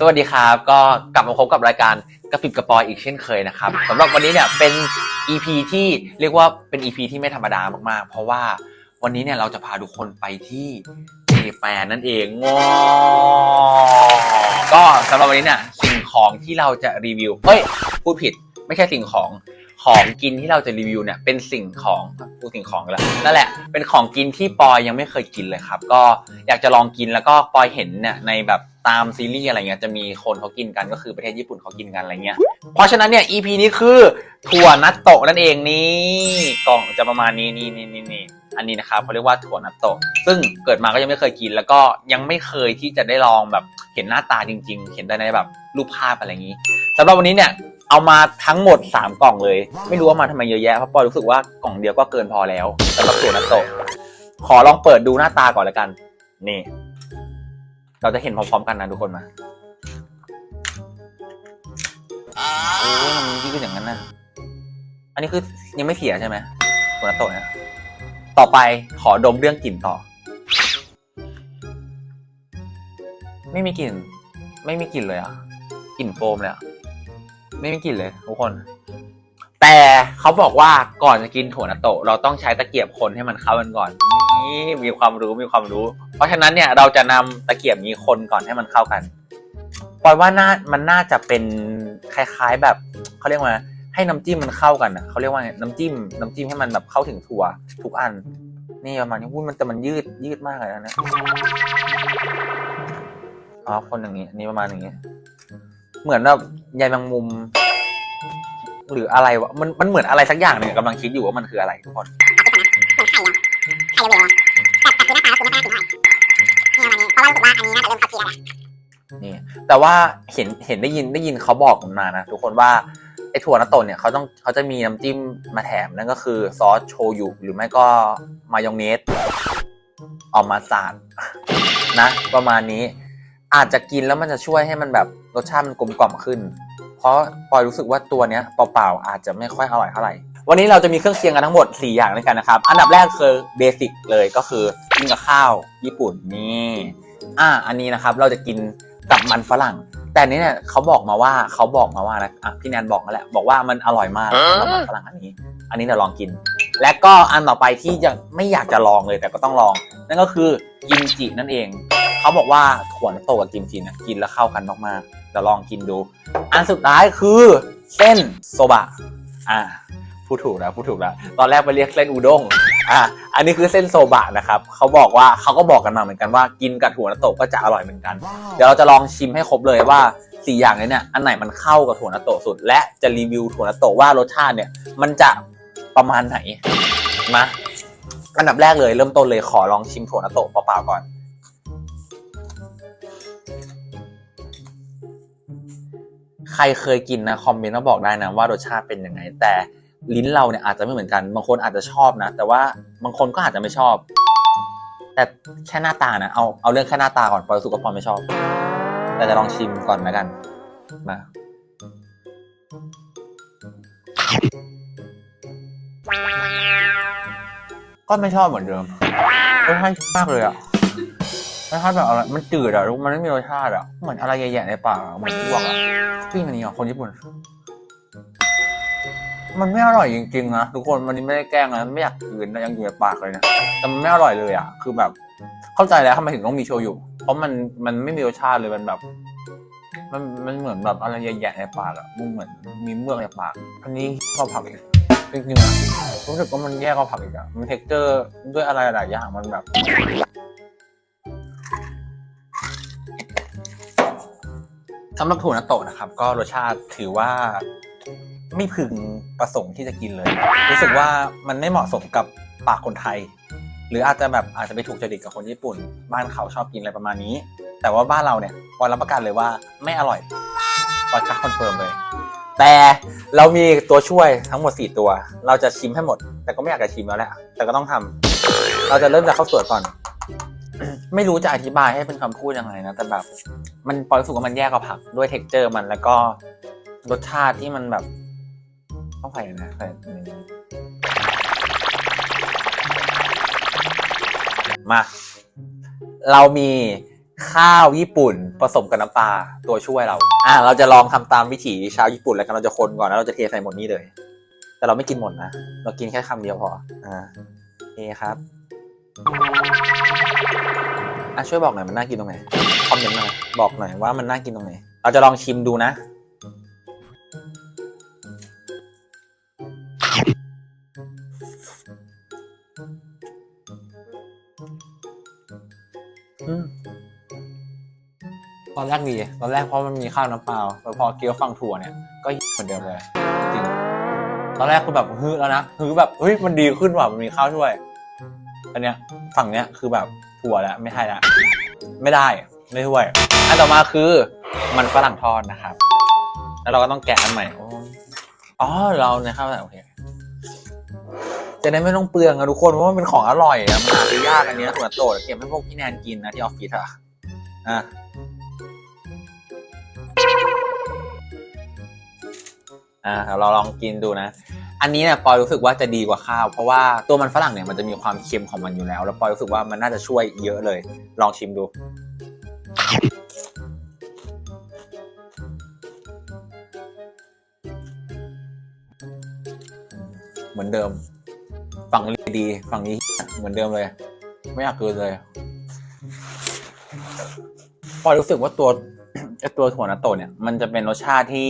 สวัสดีครับ ก็กลับมาพบกับรายการกระปิบกระปอยอีกเช่นเคยนะครับสำหรับวันนี้เนี่ยเป็น EP ที่เรียกว่าเป็น EP ที่ไม่ธรรมดามากๆ เพราะว่าวันนี้เนี่ยเราจะพาทุกคนไปที่เจแปนนั่นเองว้ก็สำหรับวันนี้เนี่ยสิ่งของที่เราจะรีวิวเฮ้ยพูดผิดไม่ใช่สิ่งของ ของกินที่เราจะรีวิวเนี่ยเป็นสิ่งของพูดสิ่งของแล้วนั่นแหละเป็นของกินที่ปอยยังไม่เคยกินเลยครับ ก็อยากจะลองกินแล้วก็ปอยเห็นเนี่ยในแบบตามซีรีส์อะไรเงี้ยจะมีคนเขากินกันก็คือประเทศญี่ปุ่นเขากินกันอะไรเงี้ยเพราะฉะนั้นเนี่ย EP นี้คือถั่วนัตโตะนั่นเองนี่กล่องจะประมาณนี้นี่นี่นี่นี่อันนี้นะครับเขาเรียกว่าถั่วนัตโตะซึ่งเกิดมาก็ยังไม่เคยกิน แล้วก็ยังไม่เคยที่จะได้ลองแบบเห็นหน้าตาจริง ๆ เห็นแต่ในแบบรูปภาพอะไรอย่างนี้สำหรับวันนี้เนี่ย เอามาทั้งหมด 3 กล่องเลย ไม่รู้ว่ามาทำไมเยอะแยะเพราะปอยรู้สึกว่ากล่องเดียวก็เกินพอแล้วสำหรับถั่วนัตโตะขอลองเปิดดูหน้าตาก่อนแล้วกัน นี่ เราจะเห็นพร้อมๆกันนะทุกคนมาโอ้ยมันยืดอย่างนั้นนะอันนี้คือยังไม่เสียใช่ไหมตัวนัตโตะนี่ยต่อไปขอดมเรื่องกลิ่นต่อ ไม่มีกลิ่น ไม่มีกลิ่นเลยอะกลิ่นโฟมเลยอะ ไม่มีกลิ่นเลยทุกคน แต่เขาบอกว่าก่อนจะกินถั่วนัตโตะเราต้องใช้ตะเกียบคนให้มันเข้ากันก่อน นี่มีความรู้มีความรู้ เพราะฉะนั้นเนี่ยเราจะนำตะเกียบนี้คนก่อนให้มันเข้ากันปอยว่าน่ามันน่าจะเป็นคล้าย ๆแบบเขาเรียกว่าให้น้ำจิ้มมันเข้ากันอะเขาเรียกว่าน้ำจิ้มน้ำจิ้มให้มันแบบเข้าถึงถั่ว ทุกอัน นี่ประมาณนี้อุ้ยมันแต่มันยืดยืดมากเลยนะเนี่ยอ๋อคนอย่างนี้นนี้ประมาณอย่างนี้ เหมือนแบบ ใยแมงมุม หรืออะไรวะมันมันเหมือนอะไรสักอย่างหนึ่งกำลังคิดอยู่ว่ามันคืออะไรทุกคนเหมือนไข่อะไข่เร็วๆอะแต่แต่คือหน้าตาคือไม่น่ากินเท่าไหร่นี่ประมาณนี้เพราะว่ารู้สึกว่าอันนี้น่าจะเริ่มเข้าที่แล้วแหละนี่แต่ว่าเห็นเห็นได้ยินได้ยินเขาบอกมานะทุกคนว่าไอ้ถั่วนัตโตะเนี่ยเขาต้องเขาจะมีน้ำจิ้มมาแถมนั่นก็คือซอสโชยุหรือไม่ก็มายองเนสออกมาสาดนะ ประมาณนี้อาจจะกินแล้วมันจะช่วยให้มันแบบรสชาติมันกลมกล่อมขึ้นเพ ราะปอยรู้สึกว่าตัวเนี้ยเปล่าๆอาจจะไม่ค่อยอร่อยเท่าไหร่ วันนี้เราจะมีเครื่องเคียงกันทั้งหมด 4 อย่างด้วยกันนะครับ อันดับแรกคือเบสิกเลยก็คือกินกับข้าวญี่ปุ่นนี่อ่าอันนี้นะครับเราจะกินกับมันฝรั่ง แต่อันนี้เนี่ยเขาบอกมาว่าเขาบอกมาว่านะอะพี่แนนบอกมาแหละบอกว่ามันอร่อยมากสำหรับมันฝรั่งอันนี้ อันนี้เดี๋ยวลองกิน และก็อันต่อไปที่ยังไม่อยากจะลองเลยแต่ก็ต้องลอง นั่นก็คือกิมจินั่นเอง เขาบอกว่าถั่วนัตโตะกับกิมจิเนี่ยกินแล้วเข้ากันมากๆเดี๋ยวลองกินดู อันสุดท้ายคือเส้นโซบะ อ่าพูดถูกแล้วพูดถูกแล้วตอนแรกไปเรียกเส้นอุด้งอ่าอันนี้คือเส้นโซบะนะครับเขาบอกว่าเขาก็บอกกันมาเหมือนกันว่ากินกับถั่วนัตโตะก็จะอร่อยเหมือนกัน เดี๋ยวเราจะลองชิมให้ครบเลยว่าสี่อย่างนี้เนี่ยอันไหนมันเข้ากับถั่วนัตโตะสุด และจะรีวิวถั่วนัตโตะว่ารสชาติเนี่ยมันจะประมาณไหนมาอันดับแรกเลยเริ่มต้นเลยขอลองชิมถั่วนัตโตะเปล่าๆก่อน ใครเคยกินนะคอมเมนต์มาบอกได้นะว่ารสชาติเป็นยังไง แต่ลิ้นเราเนี่ยอาจจะไม่เหมือนกัน บางคนอาจจะชอบนะ แต่ว่าบางคนก็อาจจะไม่ชอบ แต่แค่หน้าตานะเอาเอาเรื่องแค่หน้าตาก่อนปอยสึกว่าปอไม่ชอบ แต่จะลองชิมก่อนแล้วกันมาก็ไม่ชอบเหมือนเดิมรสชาติมากเลยอะ รสชาติแบบอะไรมันจืดอะมันไม่มีรสชาติอะ เหมือนอะไรแย่ๆในปากอะเหมือนอ้วกอะปิ้งอันนี้อะคนญี่ปุ่น มันไม่อร่อยจริงๆนะทุกคนมันไม่ได้แกล้งนะไม่อยากกินนะยังอยู่ในปากเลยนะแต่มันไม่อร่อยเลยอะ คือแบบ เข้าใจแล้วทำไมถึงต้องมีโชยุเพราะมันมันไม่มีรสชาติเลยมันแบบ มันมันเหมือนแบบอะไรแย่ๆในปากอะมันเหมือนมีเมือกในปาก อันนี้ข้าวผักอีกจริงๆอะรู้สึกว่ามันแย่กว่าผักอีกอะมันเท็กเจอร์ด้วยอะไรหลายอย่างมันแบบ สำหรับถั่วนัตโตะนะครับ ก็รสชาติถือว่าไม่พึงประสงค์ที่จะกินเลย รู้สึกว่ามันไม่เหมาะสมกับปากคนไทย หรืออาจจะแบบอาจจะไปถูกจริตกับคนญี่ปุ่น บ้านเขาชอบกินอะไรประมาณนี้ แต่ว่าบ้านเราเนี่ยปอรับประกันเลยว่าไม่อร่อยปอยกล้าคอนเฟิร์มเลย แต่เรามีตัวช่วยทั้งหมด 4 ตัว เราจะชิมให้หมด แต่ก็ไม่อยากจะชิมแล้วแหละแต่ก็ต้องทำเราจะเริ่มจากข้าวสวยก่อน ไม่รู้จะอธิบายให้เป็นคำพูดยังไงนะ แต่แบบ มันปอยรู้สึกว่ามันแยกกับผักด้วยเท็กเจอร์มันแล้วก็รสชาติที่มันแบบต้องใส่นะใส่นี่มา เรามีข้าวญี่ปุ่นผสมกับน้ำปลาตัวช่วยเรา อะเราจะลองทำตามวิถีชาวญี่ปุ่นแล้วกันเราจะคนก่อนแล้วเราจะเทใส่หมดนี้เลย แต่เราไม่กินหมดนะ เรากินแค่คำเดียวพอ อ่าเทครับ อะช่วยบอกหน่อยมันน่ากินตรงไหนคอมเมนต์หน่อยบอกหน่อยว่ามันน่ากินตรงไหนเราจะลองชิมดูนะ อืมตอนแรกดีตอนแรกเพราะมันมีข้าวน้ำเปล่าแล้วพอเกี๊ยวฟังถั่วเนี่ย ก็เหมือนเดิมเลย จริง ตอนแรกคือแบบฮือแล้วนะฮือแบบเฮ้ยมันดีขึ้นว่ะมันมีข้าวช่วย อันเนี้ยฝั่งเนี้ยคือแบบถั่วแล้วไม่ใช่ละไม่ได้ไม่ช่วยอันต่อมาคือมันฝรั่งทอดนะครับ แล้วเราก็ต้องแกะอันใหม่โอ้อ๋อเราเนี่ยครับโอเคจะได้ไม่ต้องเปลืองอะทุกคนเพราะว่ามันเป็นของอร่อยอะมันหายากอันเนี้ยถั่วโตดเก็บให้พวกพี่แนนกินนะที่ออฟฟิศอะอะอ่าเราลองกินดูนะ อันนี้เนี่ยปอยรู้สึกว่าจะดีกว่าข้าว เพราะว่าตัวมันฝรั่งเนี่ยมันจะมีความเค็มของมันอยู่แล้ว แล้วปอยรู้สึกว่ามันน่าจะช่วยเยอะเลย ลองชิมดูเหมือนเดิม ฝั่งนี้ดี ฝั่งนี้เหมือนเดิมเลย ไม่อยากเกินเลยปอยรู้สึกว่าตัวไอตัวถั่วนาโตะเนี่ย มันจะเป็นรสชาติที่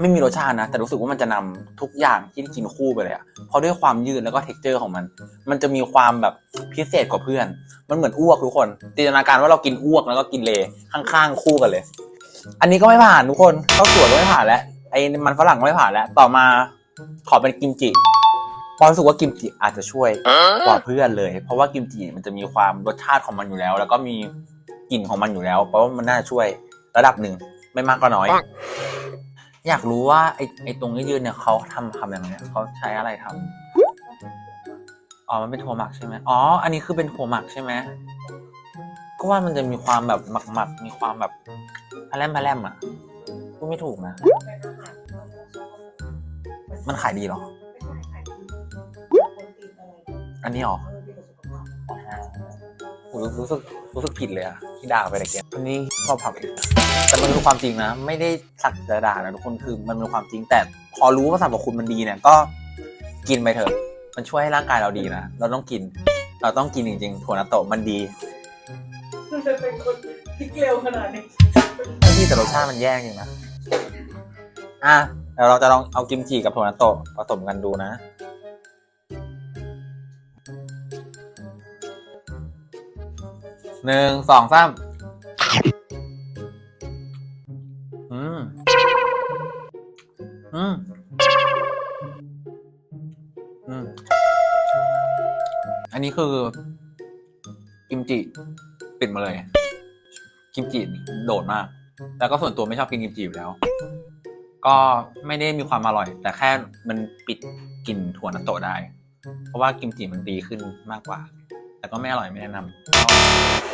ไม่มีรสชาตินะ แต่รู้สึกว่ามันจะนำทุกอย่างที่กินคู่ไปเลยอะเพราะด้วยความยืดแล้วก็เท็กเจอร์ของมัน มันจะมีความแบบพิเศษกว่าเพื่อน มันเหมือนอ้วกทุกคนจินตนาการว่าเรากินอ้วกแล้วก็กินเลข้างๆคู่กันเลย อันนี้ก็ไม่ผ่านทุกคนข้าวสวยก็ไม่ผ่านแล้วไอ้มันฝรั่งก็ไม่ผ่านแล้ว ต่อมาขอเป็นกิมจิปอยรู้สึกว่ากิมจิอาจจะช่วยกว่าเพื่อนเลย เพราะว่ากิมจิมันจะมีความรสชาติของมันอยู่แล้ว แล้วก็มีกลิ่นของมันอยู่แล้ว เพราะว่ามันน่าจะช่วยระดับหนึ่งไม่มากก็น้อย อยากรู้ว่าไอ้ไอ้ตรงยืดๆเนี่ยเขาทำทำยังไงเขาใช้อะไรทำอ๋อมันเป็นถั่วหมักใช่ไหมอ๋อ อันนี้คือเป็นถั่วหมักใช่ไหมก็ว่ามันจะมีความแบบหมักๆมีความแบบพะแลมพะแลมอะพูดไม่ถูกนะ มันขายดีเหรอ อันนี้เหรอโอ้โห รู้สึกรู้สึกผิดเลยอะที่ด่าไปตะเกียบอันนี้ชอบผักอีกแต่มันเป็นความจริงนะ ไม่ได้สักจะด่านะทุกคนคือมันเป็นความจริง แต่พอรู้ว่าสรรพคุณมันดีเนี่ยก็กินไปเถอะ มันช่วยให้ร่างกายเราดีนะ เราต้องกิน เราต้องกินจริงๆถั่วนาโตะมันดีมันจะเป็นคนพลิกเร็วขนาดนี้ไม่ดีแต่รสชาติมันแย่จริงนะอะเดี๋ยวเราจะลองเอากิมจิกับถั่วนาโตะผสมกันดูนะ หนึ่งสองสามอืม อืม อืม อันนี้คือ กิมจิปิดมาเลย กิมจิโดดมาก แล้วก็ส่วนตัวไม่ชอบกินกิมจิอยู่แล้ว ก็ไม่ได้มีความอร่อย แต่แค่มันปิดกลิ่นถั่วนัตโตะได้ เพราะว่ากิมจิมันดีขึ้นมากกว่า แต่ก็ไม่อร่อยไม่แนะนำ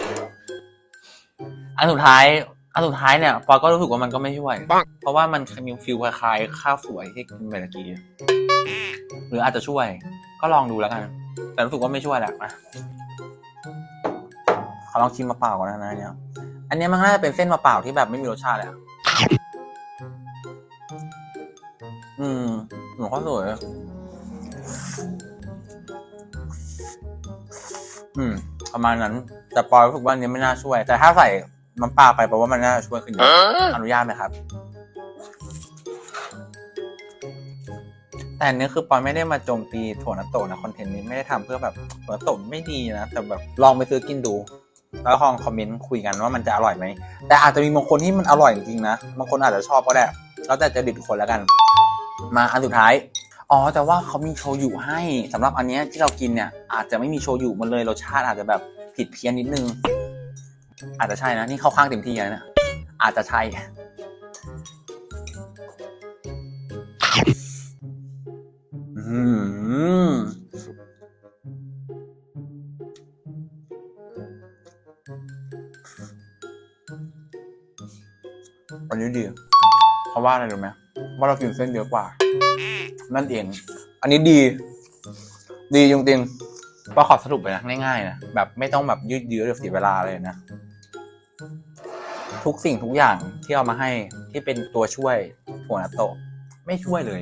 อันสุดท้าย อันสุดท้ายเนี่ยปอยก็รู้สึกว่ามันก็ไม่ช่วย เพราะว่ามันมีฟิลคล้ายๆข้าวสวยที่กินไปเมื่อกี้หรืออาจจะช่วย ก็ลองดูแล้วกัน แต่รู้สึกว่าไม่ช่วยแหละนะขอลองชิมมาเปล่าก่อนนะเนี่ย อันเนี้ยมันน่าจะเป็นเส้นมาเปล่าที่แบบไม่มีรสชาติเลยอะอืมหนูข้าวสวยอะอืม ประมาณนั้น แต่ปอยรู้สึกว่าอันนี้ไม่น่าช่วย แต่ถ้าใส่ น้ำปลาไปแปลว่ามันน่าจะช่วยขึ้นเยอะอนุญาตไหมครับ แต่อันนี้คือปอยไม่ได้มาโจมตีถั่วนัตโตะนะคอนเทนต์นี้ไม่ได้ทำเพื่อแบบถั่วนัตโตะไม่ดีนะแต่แบบลองไปซื้อกินดู แล้วลองคอมเมนต์คุยกันว่ามันจะอร่อยไหมแต่อาจจะมีบางคนที่มันอร่อยจริงๆนะบางคนอาจจะชอบก็ได้แล้วแต่จะดิบคนแล้วกัน มาอันสุดท้ายอ๋อแต่ว่าเขามีโชยุให้สำหรับอันเนี้ยที่เรากินเนี่ยอาจจะไม่มีโชยุมันเลยรสชาติอาจจะแบบผิดเพี้ยนนิดนึง อาจจะใช่นะ นี่เข้าข้างเต็มที่เลยนะอาจจะใช่อืมอันนี้ดี เพราะว่าอะไรรู้ไหมว่าเรากินเส้นเยอะกว่า นั่นเอง อันนี้ดี ดีจริงๆก็ขอสรุปไปนะ ง่ายๆนะ แบบไม่ต้องแบบยืดเยื้อหรือเสียเวลาเลยนะ ทุกสิ่งทุกอย่างที่เอามาให้ที่เป็นตัวช่วยถั่วนัตโตะไม่ช่วยเลย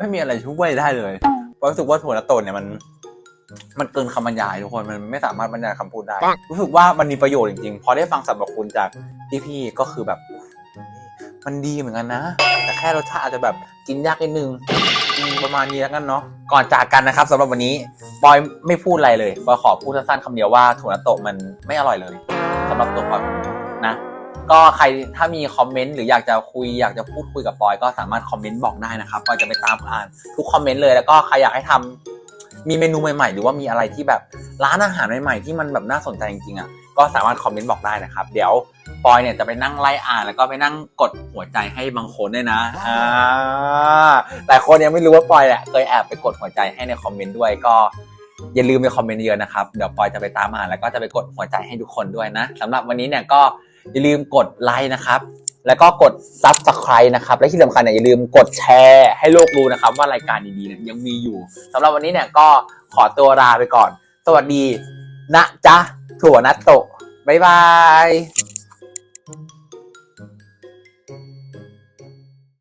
ไม่มีอะไรช่วยได้เลยเพราะรู้สึกว่าถั่วนัตโตะเนี่ยมัน มันเกินคำบรรยายทุกคนมันไม่สามารถบรรยายคำพูดได้ รู้สึกว่ามันมีประโยชน์จริงๆ พอได้ฟังสรรพคุณจากพี่ๆก็คือแบบ มันดีเหมือนกันนะ แต่แค่รสชาติอาจจะแบบกินยากนิดนึงประมาณนี้แล้วกันเนาะก่อนจากกันนะครับสำหรับวันนี้ปอยไม่พูดอะไรเลยปอยขอพูดสั้นๆคำเดียวว่าถั่วนัตโตะมันไม่อร่อยเลย สำหรับตัวปอยนะ ก็ใครถ้ามีคอมเมนต์หรืออยากจะคุยอยากจะพูดคุยกับปอยก็สามารถคอมเมนต์บอกได้นะครับปอยจะไปตามอ่านทุกคอมเมนต์เลยแล้วก็ใครอยากให้ทำมีเมนูใหม่ๆ หรือว่ามีอะไรที่แบบร้านอาหารใหม่ๆ ที่มันแบบน่าสนใจจริงๆอะก็สามารถคอมเมนต์บอกได้นะครับ เดี๋ยวปอยเนี่ยจะไปนั่งไล่อ่านแล้วก็ไปนั่งกดหัวใจให้บางคนด้วยนะอ่าแต่คนยังไม่รู้ว่าปอยเนี่ยเคยแอบไปกดหัวใจให้ในคอมเมนต์ด้วยก็ อย่าลืมไปคอมเมนต์เยอะนะครับ เดี๋ยวปอยจะไปตามอ่านแล้วก็จะไปกดหัวใจให้ทุกคนด้วยนะสำหรับวันนี้เนี่ยก็อย่าลืมกดไลค์นะครับแล้วก็กด Subscribe นะครับ และที่สำคัญเนี่ยอย่าลืมกดแชร์ให้โลกรู้นะครับ ว่ารายการดีๆเนี่ยยังมีอยู่สำหรับวันนี้เนี่ยก็ขอตัวลาไปก่อน สวัสดีนะจ๊ะถั่วนัตโตะบ๊ายบาย